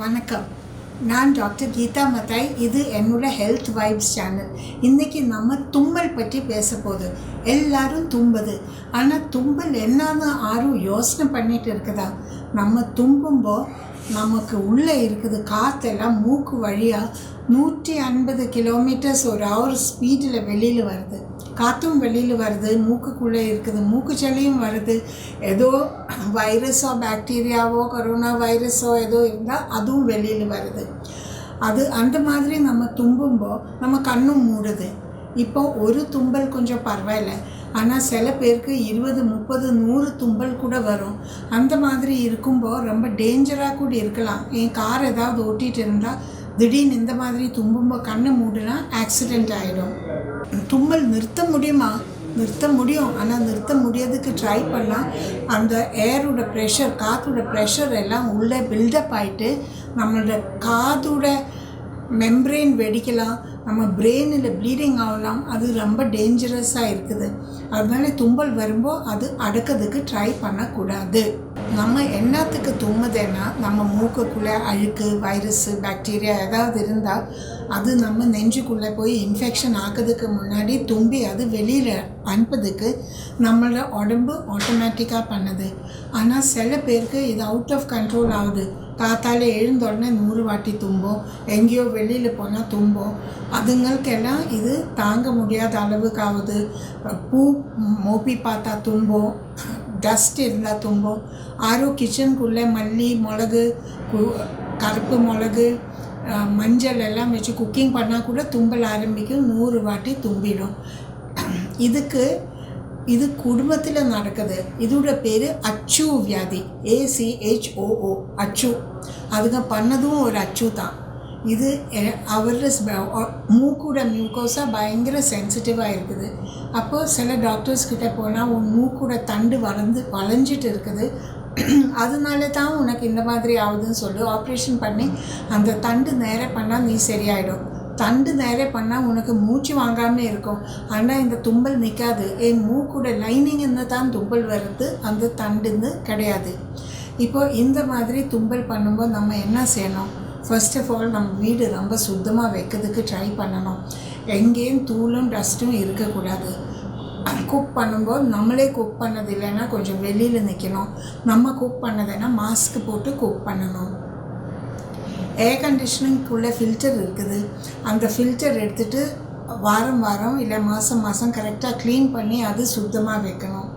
வணக்கம். நான் டாக்டர் கீதா மத்தாய் இது என்னோட ஹெல்த் வைப்ஸ் சேனல் இன்றைக்கி நம்ம தும்மல் பற்றி பேச போகுது எல்லாரும் தும்புது. ஆனால் தும்பல் என்னன்னு யாரும் யோசனை பண்ணிட்டு இருக்குதா? நம்ம தும்பும்போ நமக்கு உள்ளே இருக்குது காற்றெல்லாம் மூக்கு வழியாக நூற்றி ஐம்பது கிலோமீட்டர்ஸ் ஒரு ஹவர் ஸ்பீடில் வெளியில் வருது. காற்றும் வெளியில் வருது மூக்குக்குள்ளே இருக்குது மூக்கு சளியும் வருது. ஏதோ வைரஸோ பாக்டீரியாவோ கொரோனா வைரஸோ ஏதோ இருந்தால் அதுவும் வெளியில் வருது. அது அந்த மாதிரி நம்ம தும்பும்போது நம்ம கண்ணும் மூடுது. இப்போ ஒரு தும்பல் கொஞ்சம் பரவாயில்ல. ஆனால் சில பேருக்கு இருபது முப்பது நூறு தும்பல் கூட வரும். அந்த மாதிரி இருக்கும்போது ரொம்ப டேஞ்சராக கூட இருக்கலாம். என் கார் ஏதாவது ஓட்டிகிட்டு இருந்தால் திடீர்னு இந்த மாதிரி தும்பும்போது கண்ணை மூடினா ஆக்சிடெண்ட் ஆகிடும் தும்மல் நிறுத்த முடியுமா? நிறுத்த முடியும். ஆனால் நிறுத்த முடியறதுக்கு ட்ரை பண்ணால் அந்த ஏரோட ப்ரெஷர் காற்றோட ப்ரெஷர் எல்லாம் உள்ளே பில்டப் ஆகிட்டு நம்மளோட காதோட மெம்ப்ரெயின் வெடிக்கலாம். நம்ம பிரெயினில் ப்ளீடிங் ஆகலாம். அது ரொம்ப டேஞ்சரஸாக இருக்குது. அதனால தும்பல் வரும்போது அது அடக்கிறதுக்கு ட்ரை பண்ணக்கூடாது. நம்ம என்னத்துக்கு தும்முதேன்னா நம்ம மூக்குக்குள்ளே அழுக்கு வைரஸ்ஸு பாக்டீரியா ஏதாவது இருந்தால் அது நம்ம நெஞ்சுக்குள்ளே போய் இன்ஃபெக்ஷன் ஆக்கிறதுக்கு முன்னாடி தும்பி அது வெளியில் அனுப்புறதுக்கு நம்மளோட உடம்பு ஆட்டோமேட்டிக்காக பண்ணுது. ஆனால் சில பேருக்கு இது அவுட் ஆஃப் கண்ட்ரோல் ஆகுது. காத்தால எழுந்த உடனே நூறு வாட்டி தும்போம். எங்கேயோ வெளியில் போனால் தும்போம். அதுங்களுக்கெல்லாம் இது தாங்க முடியாத அளவுக்காவது. பூ மோப்பி பார்த்தா தும்போம் டஸ்ட் இருந்தால் தும்போம் ஆரோ கிச்சனுக்குள்ளே மல்லி மிளகு கு- கருப்பு மிளகு மஞ்சள் எல்லாம் வச்சு குக்கிங் பண்ணால் கூட தும்பல் ஆரம்பிக்கும். நூறு வாட்டி தும்பிடும். இதுக்கு இது குடும்பத்தில் நடக்குது. இதோட பேர் அச்சு வியாதி. ஏசிஹெச்ஓஓ அச்சு. அதுங்க பண்ணதும் ஒரு அச்சு தான் இது எ- அவரோட ஸ்ப- மூக்கூட மியூக்கோஸா பயங்கர சென்சிட்டிவாக இருக்குது. அப்போது சில டாக்டர்ஸ் கிட்டே போனால் உன் மூக்கூட தண்டு வளர்ந்து வளைஞ்சிட்டு இருக்குது. அதனால தான் உனக்கு இந்த மாதிரி ஆகுதுன்னு சொல்லி. ஆப்ரேஷன் பண்ணி அந்த தண்டு நேர பண்ணால் நீ சரியாயிடும். தண்டு நேர பண்ணால் உனக்கு மூச்சு வாங்காமல் இருக்கும். ஆனால் இந்த தும்பல் நிற்காது என் மூக்கூட லைனிங்னு தான் தும்பல் வருது அந்த தண்டுன்னு கிடையாது. இப்போது இந்த மாதிரி தும்பல் பண்ணும்போது நம்ம என்ன செய்யணும்? ஃபர்ஸ்ட் ஆஃப் ஆல் நம்ம வீடு ரொம்ப சுத்தமாக வைக்கிறதுக்கு ட்ரை பண்ணணும். எங்கேயும் தூளும் டஸ்ட்டும் இருக்கக்கூடாது. குக் பண்ணும்போது நம்மளே குக் பண்ணது இல்லைன்னா கொஞ்சம் வெளியில் நிற்கணும் நம்ம குக் பண்ணதுன்னா மாஸ்க் போட்டு குக் பண்ணணும். ஏர் கண்டிஷனிங்குள்ளே ஃபில்டர் இருக்குது. அந்த ஃபில்டர் எடுத்துகிட்டு வாரம் வாரம் இல்லை மாதம் மாதம் கரெக்டாக க்ளீன் பண்ணி அது சுத்தமாக வைக்கணும்.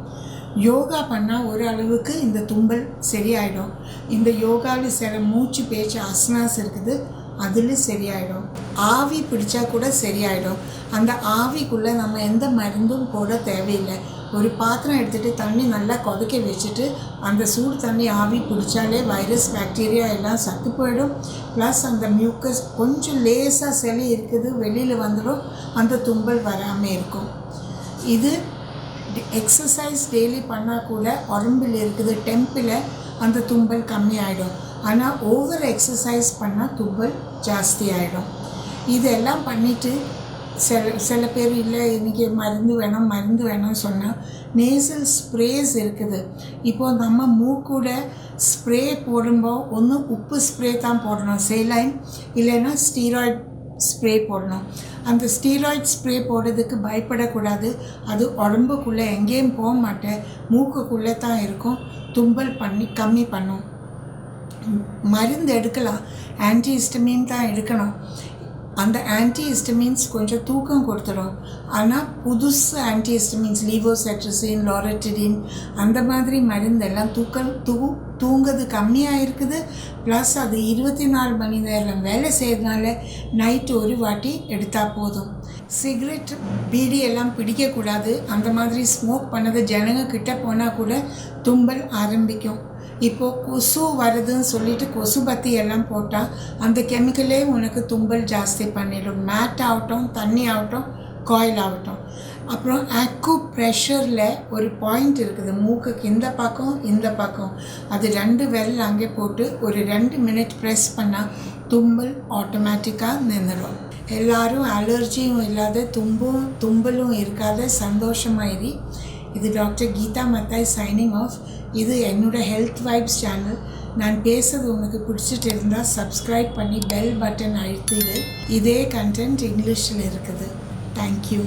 யோகா பண்ணால் ஒரு அளவுக்கு இந்த தும்பல் சரியாயிடும். இந்த யோகாவில் சில மூச்சு பேச்சு அசனாஸ் இருக்குது அதில் சரியாயிடும். ஆவி பிடிச்சா கூட சரியாயிடும். அந்த ஆவிக்குள்ளே நம்ம எந்த மருந்தும் போட தேவையில்லை. ஒரு பாத்திரம் எடுத்துகிட்டு தண்ணி நல்லா கொதிக்க வச்சுட்டு அந்த சூடு தண்ணி ஆவி பிடிச்சாலே வைரஸ் பாக்டீரியா எல்லாம் சத்து போயிடும். ப்ளஸ் அந்த மியூக்கஸ் கொஞ்சம் லேசாக செலி இருக்குது வெளியில் வந்துடும் அந்த தும்பல் வராமல் இருக்கும். இது எக்ஸசைஸ் டெய்லி பண்ணால் கூட உடம்பில் இருக்குது டெம்பில் அந்த தும்பல் கம்மி ஆகிடும் ஆனால் ஓவர் எக்ஸசைஸ் பண்ணால் தும்பல் ஜாஸ்தி ஆகிடும் இதெல்லாம் பண்ணிவிட்டு சில சில பேர் இல்லை இன்றைக்கி மருந்து வேணும் மருந்து வேணும்னு சொன்னால் நேசல் ஸ்ப்ரேஸ் இருக்குது. இப்போது நம்ம மூக்கூட ஸ்ப்ரே போடும்போது ஒன்று உப்பு ஸ்ப்ரே தான் போடணும் சேலைன் இல்லைன்னா ஸ்டீராய்ட் ஸ்ப்ரே போடணும். அந்த ஸ்டீராய்ட் ஸ்ப்ரே போடுறதுக்கு பயப்படக்கூடாது. அது உடம்புக்குள்ளே எங்கேயும் போக மாட்டேன். மூக்குக்குள்ளே தான் இருக்கும். தும்பல் பண்ணி கம்மி பண்ணும். மருந்து எடுக்கலாம். ஆன்டிஹிஸ்டமின் தான் எடுக்கணும். அந்த ஆன்டிஹிஸ்டமின்ஸ் கொஞ்சம் தூக்கம் கொடுத்துடும் ஆனால் புதுசு ஆன்டிஹிஸ்டமின்ஸ் லீவோசெட்ரசின் லாரட்டிடின் அந்த மாதிரி மருந்தெல்லாம் தூக்கம் தூ தூங்குறது கம்மியாக இருக்குது. ப்ளஸ் அது இருபத்தி நாலு மணி நேரம் வேலை செய்கிறதுனால நைட்டு ஒரு வாட்டி எடுத்தால் போதும். சிகரெட் பீடி எல்லாம் பிடிக்கக்கூடாது. அந்த மாதிரி ஸ்மோக் பண்ணது ஜனங்க கிட்ட போனால் கூட தும்பல் ஆரம்பிக்கும். இப்போது கொசு வருதுன்னு சொல்லிட்டு கொசு பத்தி எல்லாம் போட்டால் அந்த கெமிக்கலே உனக்கு தும்பல் ஜாஸ்தி பண்ணிடும். மேட் ஆகட்டும் தண்ணி ஆகட்டும் காயில் ஆகட்டும். அப்புறம் அக்கு ப்ரெஷரில் ஒரு பாயிண்ட் இருக்குது. மூக்குக்கு இந்த பக்கம் இந்த பக்கம். அது ரெண்டு விரல் அங்கே போட்டு ஒரு ரெண்டு மினிட் ப்ரெஸ் பண்ணால் தும்பல் ஆட்டோமேட்டிக்காக நின்றுடும். எல்லாரும் அலர்ஜியும் இல்லாத தும்பும் தும்பலும் இருக்காத சந்தோஷமாயிரி. இது doctor Geetha Mathai signing off இது என்னோட ஹெல்த் வைப்ஸ் சேனல் நான் பேசுறது உங்களுக்கு பிடிச்சிட்டு இருந்தால் சப்ஸ்கிரைப் பண்ணி பெல் பட்டன் அழுத்திடு. இதே கண்டென்ட் இங்கிலீஷில் இருக்குது. தேங்க்யூ